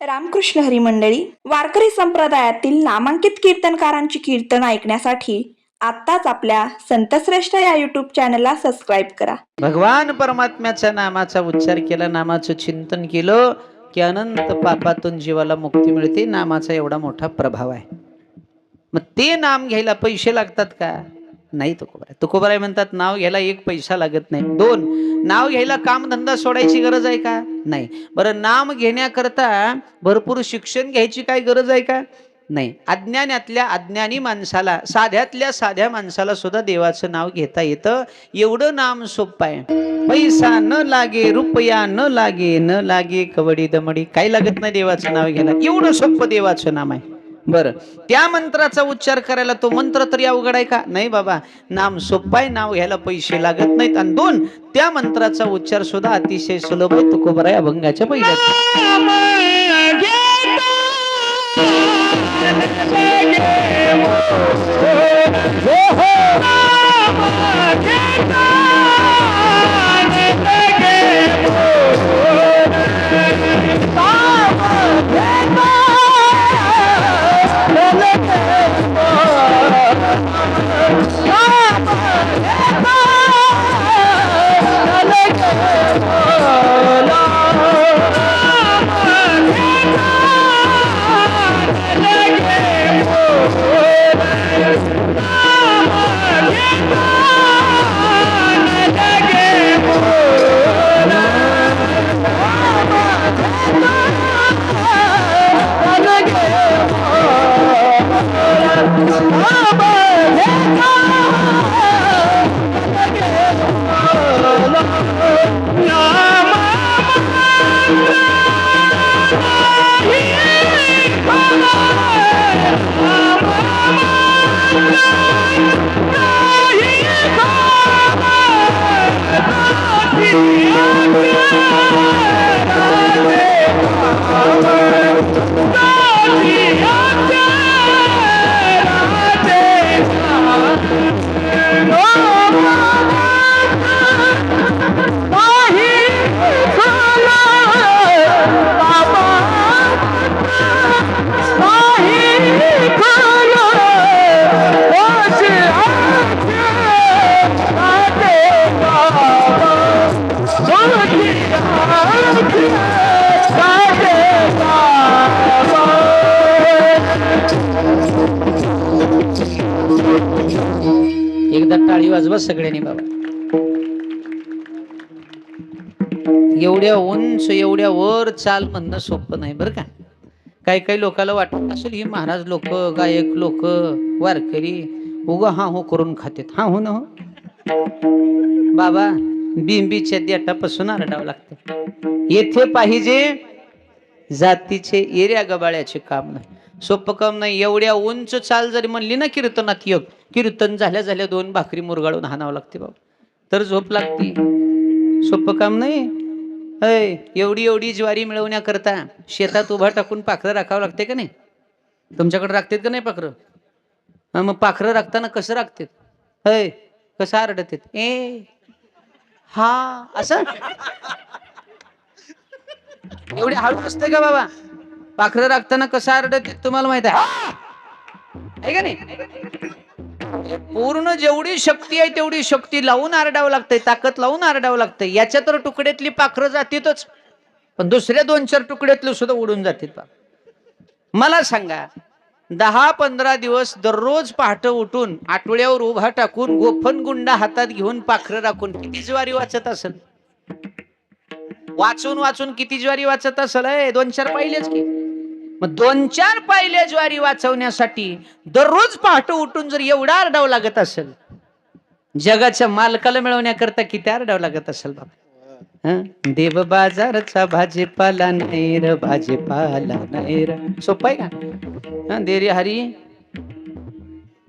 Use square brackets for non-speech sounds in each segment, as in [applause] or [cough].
रामकृष्ण हरी मंडळी वारकरी संप्रदायातील नामांकित कीर्तनकारांची कीर्तन ऐकण्यासाठी आत्ताच आपल्या संतश्रेष्ठ या युट्यूब चॅनलला सबस्क्राईब करा. भगवान परमात्म्याच्या नामाचा उच्चार केला नामाचं चिंतन केलं की अनंत पापातून जीवाला मुक्ती मिळते. नामाचा एवढा मोठा प्रभाव आहे. मग ते नाम घ्यायला पैसे लागतात का? नाही तुकोबाराय तुकोबाराय म्हणतात नाव घ्यायला एक पैसा लागत नाही. दोन नाव घ्यायला कामधंदा सोडायची गरज आहे का? नाही. बरं नाम घेण्याकरता भरपूर शिक्षण घ्यायची काय गरज आहे का? नाही. अज्ञानातल्या अज्ञानी माणसाला साध्यातल्या साध्या माणसाला सुद्धा देवाचं नाव घेता येतं. एवढं नाम सोपं आहे. पैसा न लागे रुपया न लागे न लागे कवडी दमडी. काही लागत नाही देवाचं नाव घ्यायला. एवढं सोपं देवाचं नाम आहे. बरं. त्या मंत्राचा उच्चार करायला तो मंत्र तरी अवघड आहे का? नाही बाबा. नाम सोपं आहे नाव घ्यायला पैसे लागत नाहीत. आणि दोन त्या मंत्राचा उच्चार सुद्धा अतिशय सुलभ आहे तुकोबर आहे अभंगाच्या पहिल्याच لا सगळ्यांनी बाबा. एवढ्या उंच एवढ्या वर चाल म्हणणं सोपं नाही बरं का. काही काही लोकांना वाटत असेल ही महाराज लोक गायक लोक वारकरी उगा हा हो करून खातेत. हा हो ना हो. बाबा बिंबीच्या देटापासून आरडावं लागतं. येथे पाहिजे जातीचे एऱ्या गबाळ्याचे काम नाही. सोपं काम नाही. एवढ्या उंच चाल जरी म्हणली ना कीर्तनात योग कीर्तन झाल्या झाल्या दोन भाकरी मुरगाळून हाणावं लागते बाबा. तर झोप लागते. सोपं काम नाही. अय एवढी एवढी ज्वारी मिळवण्याकरता शेतात उभा टाकून पाखरं राखावं लागते का नाही? तुमच्याकडे राखतात का नाही पाखरं? मग पाखरं राखताना कसं राखतात? अय कसं आरडत ए हा असं? एवढी हळू असते का बाबा? पाखरं राखताना कसं आरडत तुम्हाला माहीत आहे का नाही? पूर्ण जेवढी शक्ती आहे तेवढी शक्ती लावून आरडावं लागतंय ताकद लावून आरडावं लागतंय. याच्या तर तुकड्यातली पाखरं जातीतच. पण दुसऱ्या दोन चार तुकड्यातले सुद्धा उडून जातील पा मला सांगा दहा पंधरा दिवस दररोज पहाटं उठून आठवड्यावर उभा टाकून गोफन गुंडा हातात घेऊन पाखरं राखून किती ज्वारी वाचत असेल? वाचून वाचून किती ज्वारी वाचत असेल? ए, दोन चार पाहिलेच की. मग दोन चार पायल्या ज्वारी वाचवण्यासाठी दररोज पहाटे उठून जर एवढा आरडाव लागत असेल जगाच्या मालकाला मिळवण्याकरता किती आरडाव लागत असेल बाबा. देव बाजारचा भाजीपाला नाही र भाजीपाला नाही र. सोपं आहे का? दे रे हरी.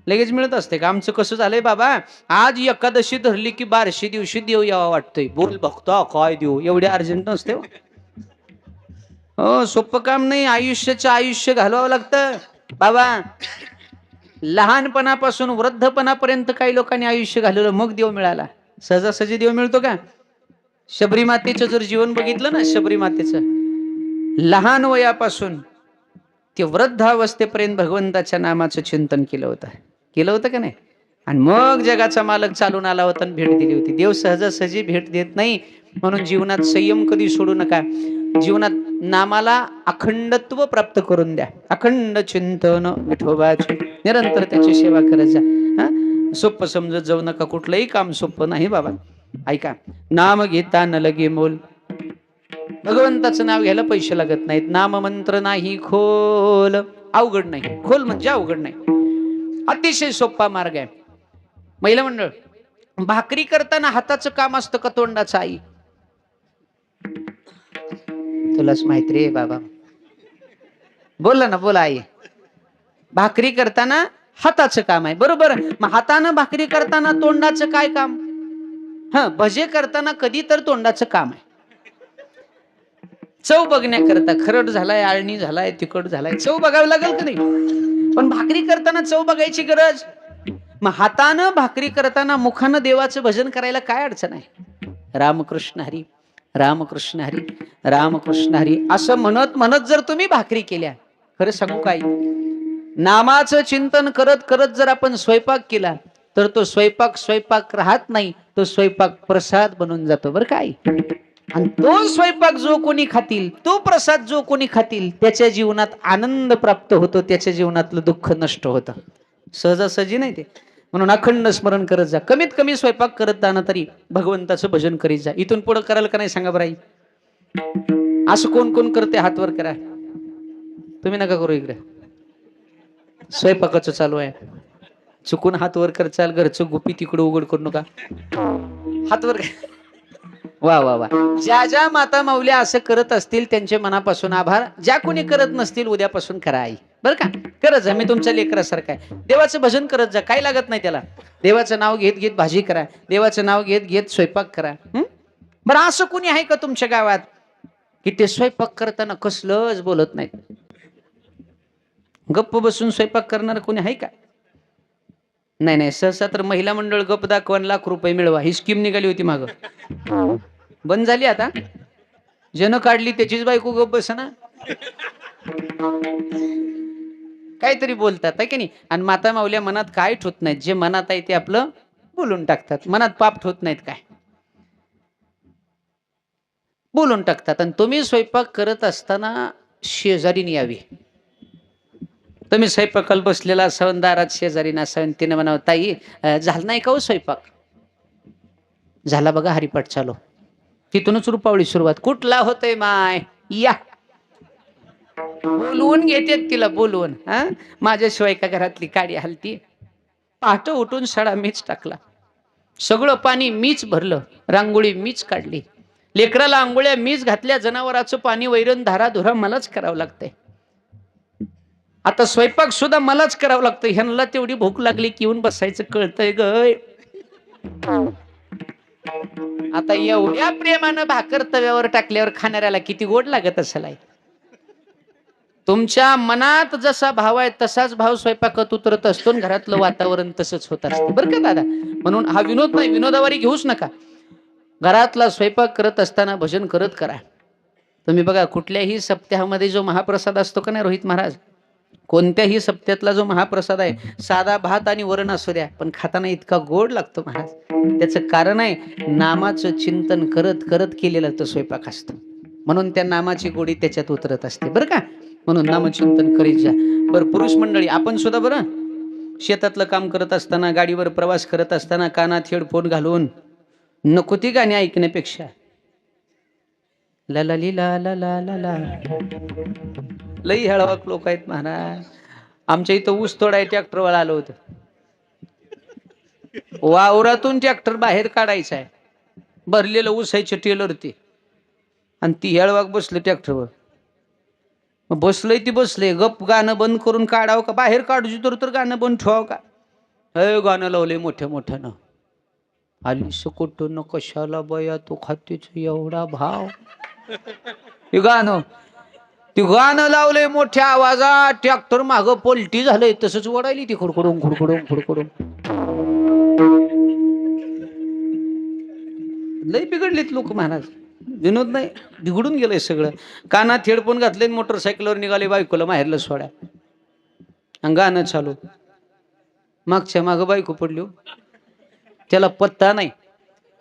लगेच मिळत असते का? आमचं कसं झालंय बाबा? आज एकादशी धरली की बारशे दिवशी देव यावा वाटतोय. बोल बघतो काय देऊ एवढे अर्जंट नसते हो. हो. सोपं काम नाही आयुष्याचं आयुष्य घालवावं लागतं. बाबा लहानपणापासून वृद्धपणापर्यंत काही लोकांनी आयुष्य घालवलं मग देव मिळाला. सहजासहजी देव मिळतो का? शबरी मातेचं जर जीवन बघितलं ना शबरी मातेचं लहान वयापासून ते वृद्धावस्थेपर्यंत भगवंताच्या नामाचं चिंतन केलं होतं. केलं होतं का नाही? आणि मग जगाचा मालक चालून आला होता आणि भेट दिली होती. देव सहजासहजी भेट देत नाही म्हणून जीवनात संयम कधी सोडू नका. जीवनात नामाला अखंडत्व प्राप्त करून द्या. अखंड चिंतन विठोबाचे निरंतर त्याची सेवा करत जा. हा? सोपं समजत जाऊ नका कुठलंही काम सोपं नाही बाबा. ऐका नाम घेता न लगे मोल. भगवंताचं नाव घ्यायला पैसे लागत नाहीत. नाम मंत्र नाही खोल. अवघड नाही. खोल म्हणजे अवघड नाही. अतिशय सोपा मार्ग आहे. महिला मंडळ भाकरी करताना हाताचं काम असतं का तोंडाचं आई? तुलाच माहिती रे बाबा. बोला ना बोला आई. भाकरी करताना हाताचं काम आहे बरोबर? मग हातानं भाकरी करताना तोंडाचं काय काम? हा भजे करताना कधी तर तोंडाचं काम आहे. चव बघण्याकरता खरड झालाय आळणी झालाय तिखट झालाय चव बघावी लागेल का नाही? पण भाकरी करताना चव बघायची गरज? मग हातानं भाकरी करताना मुखानं देवाचं भजन करायला काय अडचण आहे? रामकृष्ण हरी. रामकृष्ण हरी रामकृष्ण हरी असं म्हणत म्हणत जर तुम्ही भाकरी केल्या खरं सांगू काय नामाचं चिंतन करत करत जर आपण स्वयंपाक केला तर तो स्वयंपाक स्वयंपाक राहत नाही तो स्वयंपाक प्रसाद बनून जातो बरं काय आणि तो स्वयंपाक जो कोणी खातील तो प्रसाद जो कोणी खातील त्याच्या जीवनात आनंद प्राप्त होतो त्याच्या जीवनातलं दुःख नष्ट होतं. सहजासहजी नाही ते? म्हणून अखंड स्मरण करत जा. कमीत कमी स्वयंपाक करत जाणं तरी भगवंताचं भजन करीत जा. इथून पुढं कराल का नाही सांगा बराई असं कोण कोण करते हातवर करा. तुम्ही नका करू इकडे. स्वयंपाकाचं चालू आहे. चुकून हात वर चाल घरचं गुपी तिकडं उघड करू नका. हातवर वा वा वा. ज्या ज्या माता माऊल्या असं करत असतील त्यांचे मनापासून आभार. ज्या कोणी करत नसतील उद्यापासून करा आई. बरं का? करत जा मी तुमच्या लेकरासारखं आहे. देवाचं भजन करत जा काही लागत नाही त्याला. देवाचं नाव घेत घेत भाजी करा. देवाचं नाव घेत घेत स्वयंपाक करा. हं? बरं असं कोणी आहे का तुमच्या गावात? की ते स्वयंपाक करताना कसलंच बोलत नाहीत? गप्प बसून स्वयंपाक करणार कोणी आहे का? नाही नाही सहसा तर महिला मंडळ गप दाखवून लाख रुपये मिळवा. ही स्कीम निघाली होती माग. बंद झाली आता. जन काढली त्याचीच बायको गप बसना. काहीतरी बोलतात आहे की नाही? आणि माता माऊल्या मनात काय ठोत नाहीत? जे मनात आहे ते आपलं बोलून टाकतात. मनात पाप ठोत नाहीत काय? बोलून टाकतात. आणि तुम्ही स्वयंपाक करत असताना शेजारीने यावी. तुम्ही स्वयंपाकाला बसलेला असावं दारात शेजारी असावं तिने म्हणावं ताई झाला नाही का हो स्वयंपाक? झाला बघा हरिपाठ चालू. तिथूनच रुपावळी सुरुवात. कुठला होतय माय? या. बोलवून घेतेत तिला बोलवून हा? माझ्याशिवाय का घरातली काडी हलती पहाट उठून सडा मीच टाकला. सगळं पाणी मीच भरलं रांगोळी मीच काढली. लेकराला आंघोळ्या मीच घातल्या जनावराचं पाणी वैरण धारा धुरा मलाच करावं लागतंय. आता स्वयंपाक सुद्धा मलाच करावं लागतं ह्यांना तेवढी भूक लागली की येऊन बसायचं कळतंय गय आता एवढ्या प्रेमानं भाकर तव्यावर टाकल्यावर खाणाऱ्याला किती गोड लागत असेल आई? तुमच्या मनात जसा भाव आहे तसाच भाव स्वयंपाकात उतरत असतो घरातलं [laughs] वातावरण तसंच होत असतं. बरं का दादा? म्हणून हा विनोद नाही विनोदावारी घेऊच नका. घरातला स्वयंपाक करत असताना भजन करत करा. तुम्ही बघा कुठल्याही सप्त्यामध्ये जो महाप्रसाद असतो का नाही रोहित महाराज? कोणत्याही सप्त्यातला जो महाप्रसाद आहे साधा भात आणि वरण असू द्या पण खाताना इतका गोड लागतो महाराज. त्याचं कारण आहे नामाचं चिंतन करत करत केलेला तो स्वयंपाक असतो. म्हणून त्या नामाची गोडी त्याच्यात उतरत असते. बरं का? म्हणून नामचिंतन करीत जा. बरं पुरुष मंडळी आपण सुद्धा बरं? शेतातलं काम करत असताना गाडीवर प्रवास करत असताना कानात हेडफोन घालून नको ती गाणी ऐकण्यापेक्षा. ला ला ली ला ला ला. ला ला लई हळवाक लोक आहेत महाराज. आमच्या इथं ऊस तोडाय ट्रॅक्टरवाला आलं होतं. वावरातून ट्रॅक्टर बाहेर काढायचा आहे. भरलेलं ऊसायचं टेलर ते आणि ती हेळवाक बसलं ट्रॅक्टरवर मग बसलंय ती बसले गप गाणं बंद करून काढावं का? बाहेर काढू तर तर गाणं बंद ठेवावं का? हे गाणं लावले मोठ्या मोठ्यानं. आली कुठं कशाला बया? तो खातीच एवढा भाव. हे गाणं. ती गाणं लावले मोठ्या आवाजात. ट्रॅक्टर माग पलटी झालंय. तसंच ओढायली ती खुडखुडून खुडखुडून खुडखुडून. लय बिघडलीत लोक महाराज विनोद नाही बिघडून गेलंय सगळं. कानात हेडफोन घातले मोटरसायकलवर निघाले बायकोला माहेरला सोड्या आणि गाणं चालू. मागच्या मागं बायको पडली हो. त्याला पत्ता नाही.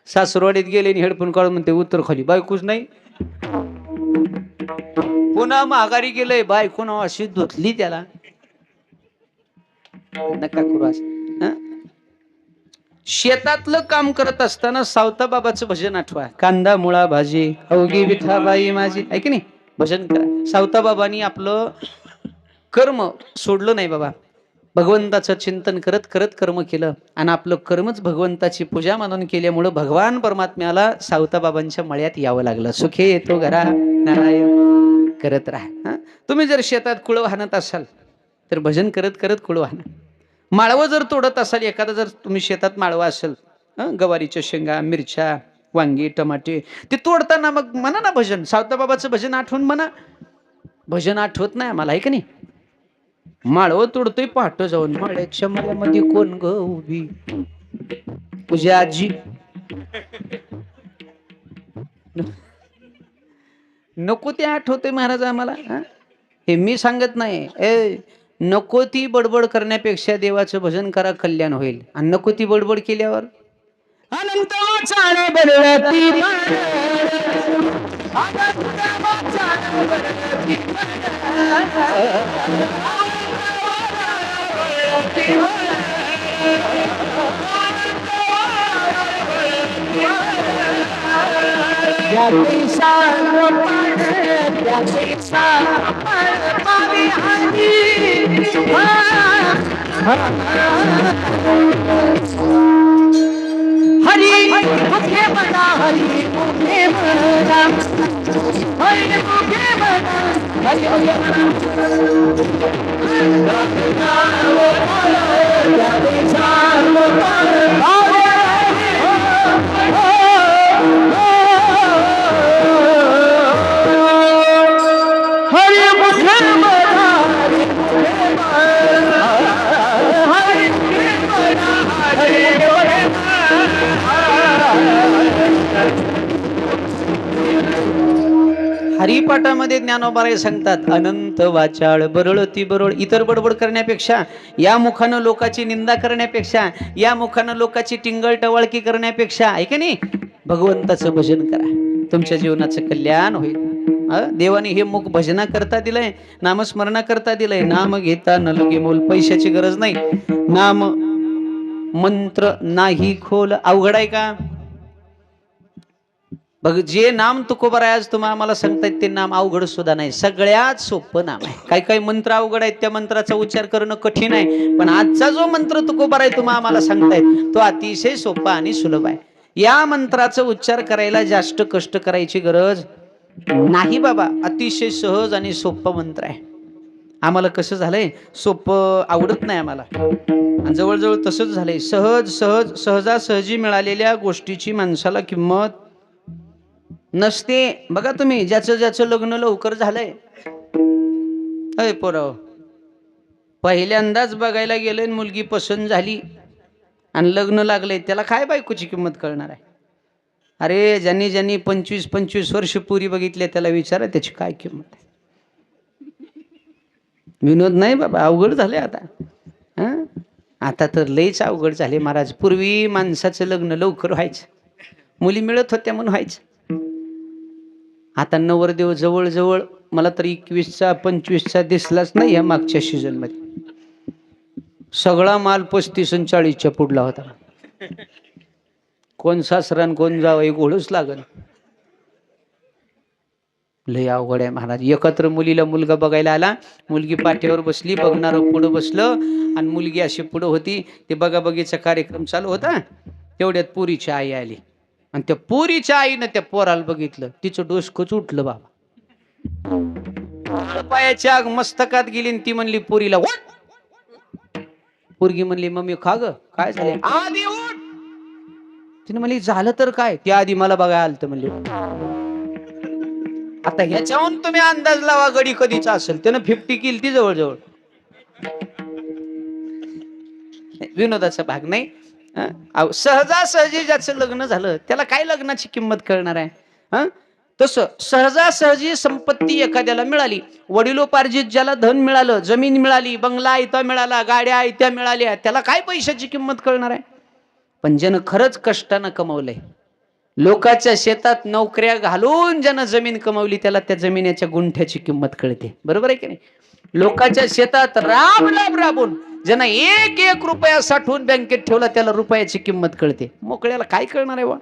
सासरवाडीत गेले आणि हेडफोन काढून म्हणते उत्तर खाली. बायकोच नाही. पुन्हा माघारी गेलंय बायको नाव अशी धुतली त्याला. नका करू असं. शेतातलं काम करत असताना सावता बाबाचं भजन आठवा. कांदा मुळा भाजी अवघी विठाबाई माझी. आहे की नाही? भजन करा. सावता बाबांनी आपलं कर्म सोडलं नाही बाबा. भगवंताचं चिंतन करत करत कर्म केलं. आणि आपलं कर्मच भगवंताची पूजा मानून केल्यामुळं भगवान परमात्म्याला सावता बाबांच्या मळ्यात यावं लागलं. सुखे येतो घरा नारायण. करत राहा. तुम्ही जर शेतात कुळं वाहनत असाल तर भजन करत करत कुळं वाहना. माळवं जर तोडत असाल एखादा जर तुम्ही शेतात माळवं असेल गवारीच्या शेंगा मिरच्या वांगी टमाटे ते तोडताना मग म्हणा ना भजन. सावताबाबाचं भजन आठवून म्हणा. भजन आठवत नाही आम्हाला आहे का नाही? माळवं तोडतोय पहाट जाऊन. माळ्याच्या मळ्यामध्ये कोण ग उभी? तुझी आजी. नको ते आठवते महाराज आम्हाला हे मी सांगत नाही. ए नको ती बडबड करण्यापेक्षा देवाचं भजन करा कल्याण होईल आणि नको ती बडबड केल्यावर अनंत Yeah. हरी मुखे बडा हरी मुखे बडा हरी मुखे बडा हरी हरी हरिपाठामध्ये ज्ञानोबाराय सांगतात अनंत वाचाळ बरळती बरळ. इतर बडबड करण्यापेक्षा या मुखानं लोकाची निंदा करण्यापेक्षा या मुखानं लोकाची टिंगल टवाळकी करण्यापेक्षा आहे का नाही? भगवंताचं भजन करा. तुमच्या जीवनाचं कल्याण होईल. देवाने हे मुख भजना करता दिलंय नामस्मरणा करता दिलंय. नाम घेता न लगे मोल पैशाची गरज नाही. नाम मंत्र नाही खोल. अवघड आहे का? बघ जे नाम तुकोबर आहे आज तुम्हाला आम्हाला सांगतायत ते नाम अवघड सुद्धा नाही. सगळ्यात सोपं नाम आहे. काही काही मंत्र अवघड आहेत त्या मंत्राचा उच्चार करणं कठीण आहे. पण आजचा जो मंत्र तुकोबर आहे तुम्हाला आम्हाला सांगतायत तो अतिशय सोपा आणि सुलभ आहे. या मंत्राचा उच्चार करायला जास्त कष्ट करायची गरज नाही बाबा. अतिशय सहज आणि सोपं मंत्र आहे. आम्हाला कसं झालंय? सोपं आवडत नाही आम्हाला. आणि जवळजवळ तसंच झालंय. सहज सहज सहजासहजी मिळालेल्या गोष्टीची माणसाला किंमत नसते. बघा तुम्ही ज्याचं ज्याचं लग्न लवकर झालंय. अय पोराव. पहिल्यांदाच बघायला गेलोय मुलगी पसंत झाली. आणि लग्न लागलंय. त्याला काय बायकोची किंमत कळणार आहे? अरे ज्यांनी ज्यांनी पंचवीस पंचवीस वर्ष पुरी बघितले त्याला विचारा त्याची काय किंमत आहे. विनोद नाही बाबा अवघड झाले आता. हं? आता तर लईच अवघड झाले महाराज. पूर्वी माणसाचं लग्न लवकर व्हायचं. मुली मिळत होत्या म्हणून व्हायचं. आता नवरदेव जवळजवळ मला तर एकवीसचा पंचवीसचा दिसलाच नाही या मागच्या सीझनमध्ये सगळा माल पस्तीस आणि चाळीसच्या पुढला होता. कोण सासरान कोण जावं एक ओळूच लागल लय अवघड आहे महाराज. एकत्र मुलीला मुलगा बघायला आला मुलगी पाठीवर बसली बघणार पुढं बसलं आणि मुलगी अशी पुढं होती ते बघाबघीचा कार्यक्रम चालू होता तेवढ्यात पुरीची आई आली. आणि त्या पोरीच्या आईनं त्या पोराला बघितलं तिचं डोसकच उठलं बाबा. पायाची आग मस्तकात गेली आणि ती म्हणली पोरीला उठ. पोरगी म्हणली मम्मी खा ग काय झाले आधी उठ. तिने म्हणली झालं तर काय? त्या आधी मला बघायला आलं म्हणली. आता ह्याच्याहून तुम्ही अंदाज लावा गडी कधीचा असेल. त्यानं फिफ्टी केली ती जवळजवळ. विनोदाचा भाग नाही. सहजासहजी ज्याचं लग्न झालं त्याला काय लग्नाची किंमत कळणार आहे? हा? तसं सहजासहजी संपत्ती एखाद्याला मिळाली वडिलोपार्जित ज्याला धन मिळालं जमीन मिळाली बंगला आयता मिळाला गाड्या आयत्या मिळाल्या त्याला काय पैशाची किंमत कळणार आहे? पण ज्यानं खरंच कष्टानं कमवलंय लोकाच्या शेतात नोकऱ्या घालून ज्यानं जमीन कमवली त्याला त्या जमिनीच्या गुंठ्याची किंमत कळते. बरोबर आहे की नाही? लोकांच्या शेतात राब राब राबून ज्यांना एक एक रुपया साठवून बँकेत ठेवला त्याला रुपयाची किंमत कळते. मोकळ्याला काय कळणार आहे बा?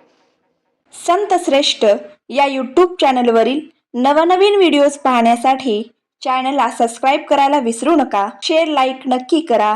संत श्रेष्ठ या यूट्यूब चॅनलवरील नवनवीन व्हिडिओज पाहण्यासाठी चॅनलला सबस्क्राईब करायला विसरू नका. शेअर लाईक नक्की करा.